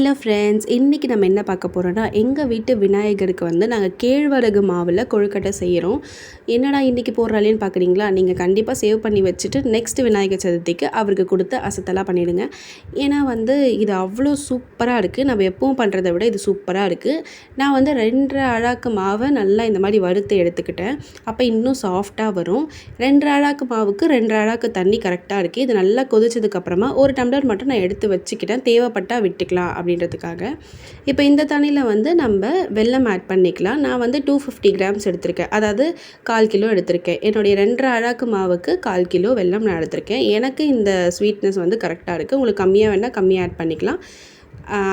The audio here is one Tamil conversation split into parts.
ஹலோ ஃப்ரெண்ட்ஸ் இன்றைக்கி நம்ம என்ன பார்க்க போகிறோன்னா எங்கள் வீட்டு விநாயகருக்கு வந்து நாங்கள் கேழ்வரகு மாவில் கொழுக்கட்டை செய்கிறோம் என்னடா இன்றைக்கி போடுறாலேன்னு பார்க்குறீங்களா? நீங்கள் கண்டிப்பாக சேவ் பண்ணி வச்சுட்டு நெக்ஸ்ட் விநாயகர் சதுர்த்திக்கு அவருக்கு கொடுத்து அசத்தலாக பண்ணிவிடுங்க ஏன்னா வந்து இது அவ்வளோ சூப்பராக இருக்குது நம்ம எப்பவும் பண்ணுறதை விட இது சூப்பராக இருக்குது நான் வந்து ரெண்டரை அழாக்கு மாவை நல்லா இந்த மாதிரி வறுத்து எடுத்துக்கிட்டேன். அப்போ இன்னும் சாஃப்டாக வரும். ரெண்டரை அழாக்கு மாவுக்கு ரெண்டரை அழாக்கு தண்ணி கரெக்டாக இருக்குது இது நல்லா கொதிச்சதுக்கப்புறமா ஒரு டம்ளர் மட்டும் நான் எடுத்து வச்சுக்கிட்டேன். தேவைப்பட்டால் விட்டுக்கலாம் அப்படின்றதுக்காக. இப்போ இந்த தண்ணியில் வந்து நம்ம வெல்லம் ஆட் பண்ணிக்கலாம். நான் வந்து டூ ஃபிஃப்டி கிராம்ஸ் எடுத்திருக்கேன். அதாவது கால் கிலோ எடுத்திருக்கேன். என்னுடைய ரெண்டரை அழகு மாவுக்கு கால் கிலோ வெல்லம் நான் எடுத்திருக்கேன். எனக்கு இந்த ஸ்வீட்னஸ் வந்து கரெக்டாக இருக்குது உங்களுக்கு கம்மியாக வேணால் கம்மியாக ஆட் பண்ணிக்கலாம்.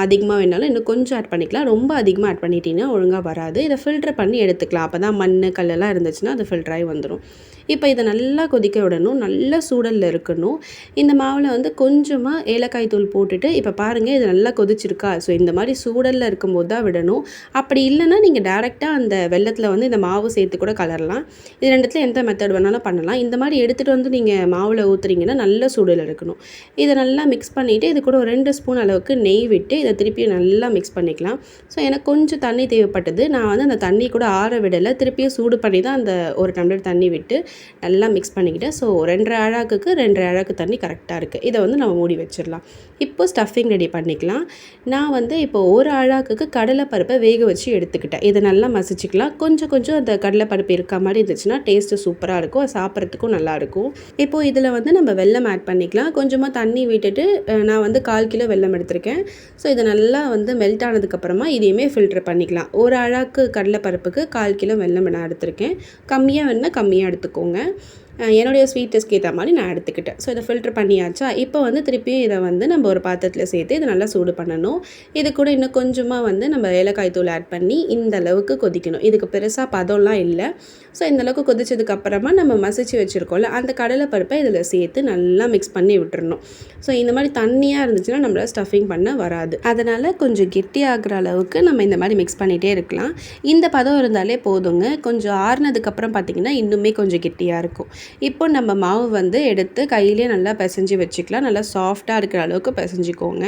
அதிகமாக வேணாலும் இன்னும் கொஞ்சம் ஆட் பண்ணிக்கலாம். ரொம்ப அதிகமாக ஆட் பண்ணிட்டீங்கன்னா ஒழுங்காக வராது. இதை ஃபில்டர் பண்ணி எடுத்துக்கலாம். அப்போ தான் மண் கல்லெல்லாம் இருந்துச்சுன்னா அது ஃபில்டராகி வந்துடும் இப்போ இதை நல்லா கொதிக்க விடணும் நல்ல சூடலில் இருக்கணும். இந்த மாவில் வந்து கொஞ்சமாக ஏலக்காய் தூள் போட்டுட்டு இப்போ பாருங்கள் இது நல்லா கொதிச்சிருக்கா. ஸோ இந்த மாதிரி சூடலில் இருக்கும்போது தான் விடணும். அப்படி இல்லைன்னா நீங்கள் டேரெக்டாக அந்த வெள்ளத்தில் வந்து இந்த மாவு சேர்த்து கூட கலரலாம். இது ரெண்டுத்தில் எந்த மெத்தட் வேணாலும் பண்ணலாம். இந்த மாதிரி எடுத்துகிட்டு வந்து நீங்கள் மாவில் ஊற்றுறீங்கன்னா நல்ல சூடில் இருக்கணும். இதை நல்லா மிக்ஸ் பண்ணிவிட்டு இது கூட ஒரு ரெண்டு ஸ்பூன் அளவுக்கு நெய் விட்டு இதை திருப்பியும் நல்லா மிக்ஸ் பண்ணிக்கலாம். ஸோ எனக்கு கொஞ்சம் தண்ணி தேவைப்பட்டது. நான் வந்து அந்த தண்ணி கூட ஆற விடலை. திருப்பியும் சூடு பண்ணி தான் அந்த ஒரு டம்ளர் தண்ணி விட்டு நல்லா மிக்ஸ் பண்ணிக்கிட்டேன் ஸோ ரெண்டரை அழகுக்கு ரெண்டரை அழகு தண்ணி கரெக்டாக இருக்குது இதை வந்து நம்ம மூடி வச்சிடலாம். இப்போ ஸ்டஃபிங் ரெடி பண்ணிக்கலாம். நான் வந்து இப்போ ஒரு அழகுக்கு கடலைப்பருப்பை வேக வச்சு எடுத்துக்கிட்டேன். இதை நல்லா மசிச்சுக்கலாம். கொஞ்சம் கொஞ்சம் அந்த கடலைப்பருப்பு இருக்க மாதிரி இருந்துச்சுன்னா டேஸ்ட்டு சூப்பராக இருக்கும். சாப்பிட்றதுக்கும் நல்லாயிருக்கும் இப்போது இதில் வந்து நம்ம வெல்லம் ஆட் பண்ணிக்கலாம். கொஞ்சமாக தண்ணி விட்டுட்டு நான் வந்து கால் கிலோ வெல்லம் எடுத்திருக்கேன். ஸோ இதை நல்லா வந்து மெல்ட் ஆனதுக்கப்புறமா இதையுமே ஃபில்டர் பண்ணிக்கலாம். ஒரு அழாக்கு கடலைப்பருப்புக்கு கால் கிலோ வெல்லம் நான் எடுத்திருக்கேன். கம்மியாக வேணால் கம்மியாக எடுத்துக்கோங்க. எடுத்துக்கோங்க என்னுடைய ஸ்வீட்டஸ்க்கு ஏற்ற மாதிரி நான் எடுத்துக்கிட்டேன். ஸோ இதை ஃபில்டர் பண்ணியாச்சா? இப்போ வந்து திருப்பியும் இதை வந்து நம்ம ஒரு பாத்திரத்தில் சேர்த்து இதை நல்லா சூடு பண்ணணும். இது கூட இன்னும் கொஞ்சமாக வந்து நம்ம ஏலக்காய் தூள் ஆட் பண்ணி இந்த அளவுக்கு கொதிக்கணும். இதுக்கு பெருசாக பதம்லாம் இல்லை. ஸோ இந்த அளவுக்கு நம்ம மசிச்சு வச்சுருக்கோம்ல அந்த கடலை பருப்பை இதில் சேர்த்து நல்லா மிக்ஸ் பண்ணி விட்டுறணும். ஸோ இந்த மாதிரி தண்ணியாக இருந்துச்சுன்னா நம்மளால் ஸ்டஃபிங் பண்ண வராது. அதனால் கொஞ்சம் கெட்டியாகிற அளவுக்கு நம்ம இந்த மாதிரி மிக்ஸ் பண்ணிகிட்டே இருக்கலாம். இந்த பதம் இருந்தாலே போதுங்க. கொஞ்சம் ஆறுனதுக்கப்புறம் பார்த்திங்கன்னா இன்னுமே கொஞ்சம் கெட்டியாக இருக்கும். இப்போ நம்ம மாவு வந்து எடுத்து கையிலே நல்லா பிசைஞ்சு வச்சுக்கலாம். நல்லா சாஃப்டாக இருக்கிற அளவுக்கு பிசைஞ்சிக்கோங்க.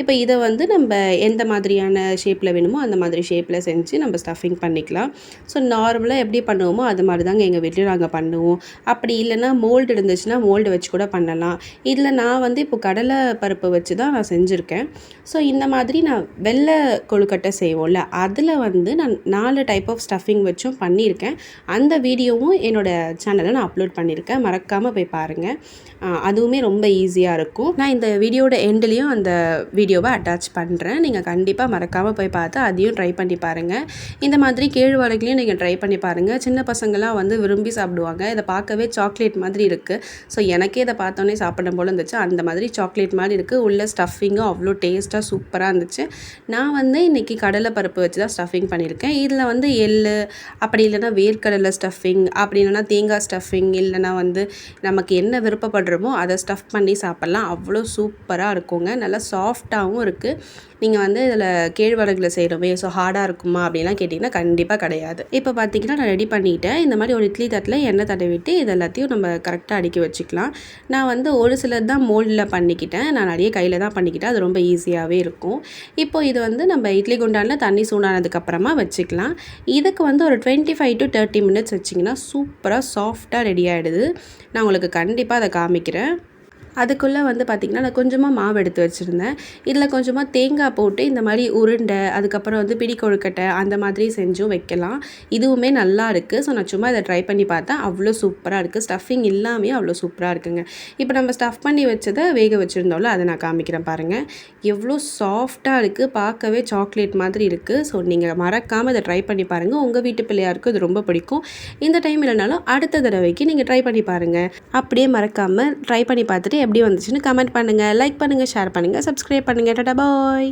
இப்போ இதை வந்து நம்ம எந்த மாதிரியான ஷேப்பில் வேணுமோ அந்த மாதிரி ஷேப்பில் செஞ்சு நம்ம ஸ்டஃபிங் பண்ணிக்கலாம். ஸோ நார்மலாக எப்படி பண்ணுவோமோ அது மாதிரி தாங்க எங்கள் வீட்டில் நாங்கள் பண்ணுவோம். அப்படி இல்லைன்னா மோல்டு இருந்துச்சுன்னா மோல்டு வச்சு கூட பண்ணலாம். இதில் நான் வந்து இப்போ கடலை பருப்பு வச்சு தான் நான் செஞ்சுருக்கேன். ஸோ இந்த மாதிரி நான் வெள்ளை கொழுக்கட்டை செய்வோம்ல அதில் வந்து நான் நாலு டைப் ஆஃப் ஸ்டஃபிங் வச்சும் பண்ணியிருக்கேன். அந்த வீடியோவும் என்னோடய சேனலில் நான் அப்லோட் பண்ணியிருக்கேன். மறக்காமல் போய் பாருங்கள் அதுவுமே ரொம்ப ஈஸியாக இருக்கும். நான் இந்த வீடியோட எண்ட்லேயும் அந்த வீடியோவை அட்டாச் பண்ணுறேன் நீங்கள் கண்டிப்பாக மறக்காமல் போய் பார்த்து அதையும் ட்ரை பண்ணி பாருங்கள் இந்த மாதிரி கேழ்வரகுலையும் நீங்கள் ட்ரை பண்ணி பாருங்கள் சின்ன பசங்களாம் வந்து விரும்பி சாப்பிடுவாங்க. இதை பார்க்கவே சாக்லேட் மாதிரி இருக்குது ஸோ எனக்கே இதை பார்த்தோன்னே சாப்பிடும் போல் இருந்துச்சு. அந்த மாதிரி சாக்லேட் மாதிரி இருக்குது உள்ள ஸ்டஃபிங்கும் அவ்வளோ டேஸ்ட்டாக சூப்பராக இருந்துச்சு. நான் வந்து இன்றைக்கி கடலை பருப்பு வச்சு தான் ஸ்டஃபிங் பண்ணியிருக்கேன். இதில் வந்து எள் அப்படி இல்லைன்னா வேர்க்கடலை ஸ்டஃபிங் அப்படி இல்லைன்னா தேங்காய் ஸ்டஃபிங் இல்லைனா வந்து நமக்கு என்ன விருப்பப்படுறோமோ அதை ஸ்டஃப் பண்ணி சாப்பிட்லாம். அவ்வளோ சூப்பராக இருக்குங்க. நல்லா சாஃப்டாகவும் இருக்குது நீங்கள் வந்து இதில் கேழ்வரகில் செய்கிறோமே ஸோ ஹார்டாக இருக்குமா? அப்படின்லாம் கேட்டிங்கன்னா கண்டிப்பாக கிடையாது. இப்போ பார்த்தீங்கன்னா நான் ரெடி பண்ணிட்டேன். இந்த மாதிரி ஒரு இட்லி தட்டில் எண்ணெய் தடவிட்டு இது எல்லாத்தையும் நம்ம கரெக்டாக அடுக்கி வச்சுக்கலாம். நான் வந்து ஒரு சிலர் தான் மோல்டில் பண்ணிக்கிட்டேன். நான் நிறைய கையில் தான் பண்ணிக்கிட்டேன். அது ரொம்ப ஈஸியாகவே இருக்கும். இப்போ இது வந்து நம்ம இட்லி குண்டானில் தண்ணி சூடானதுக்கப்புறமா வச்சுக்கலாம். இதுக்கு வந்து ஒரு twenty five to thirty minutes வச்சிங்கன்னா சூப்பராக சாஃப்டாக ரெடி ஆகிடுது நான் உங்களுக்கு கண்டிப்பாக அதை காமிக்கிறேன். அதுக்குள்ளே வந்து பார்த்திங்கன்னா நான் கொஞ்சமாக மாவு எடுத்து வச்சுருந்தேன். இதில் கொஞ்சமாக தேங்காய் போட்டு இந்த மாதிரி உருண்டை அதுக்கப்புறம் வந்து பிடி கொழுக்கட்டை அந்த மாதிரி செஞ்சும் வைக்கலாம். இதுவுமே நல்லா இருக்குது ஸோ நான் சும்மா இதை ட்ரை பண்ணி பார்த்தேன். அவ்வளோ சூப்பராக இருக்குது ஸ்டஃபிங் இல்லாமே அவ்வளோ சூப்பராக இருக்குங்க. இப்போ நம்ம ஸ்டஃப் பண்ணி வச்சதை வேக வச்சுருந்தோம்ல அதை நான் காமிக்கிறேன் பாருங்கள் எவ்வளோ சாஃப்டாக இருக்குது பார்க்கவே சாக்லேட் மாதிரி இருக்குது ஸோ நீங்கள் மறக்காமல் இதை ட்ரை பண்ணி பாருங்கள் உங்கள் வீட்டு பிள்ளையாருக்கும் இது ரொம்ப பிடிக்கும். இந்த டைம் இல்லைனாலும் அடுத்த தடவைக்கு நீங்கள் ட்ரை பண்ணி பாருங்கள் அப்படியே மறக்காமல் ட்ரை பண்ணி பார்த்துட்டு எப்படி வந்துச்சுன்னு கமெண்ட் பண்ணுங்கள் லைக் பண்ணுங்கள் ஷேர் பண்ணுங்கள் சப்ஸ்கிரைப் பண்ணுங்கள் டாடா பாய்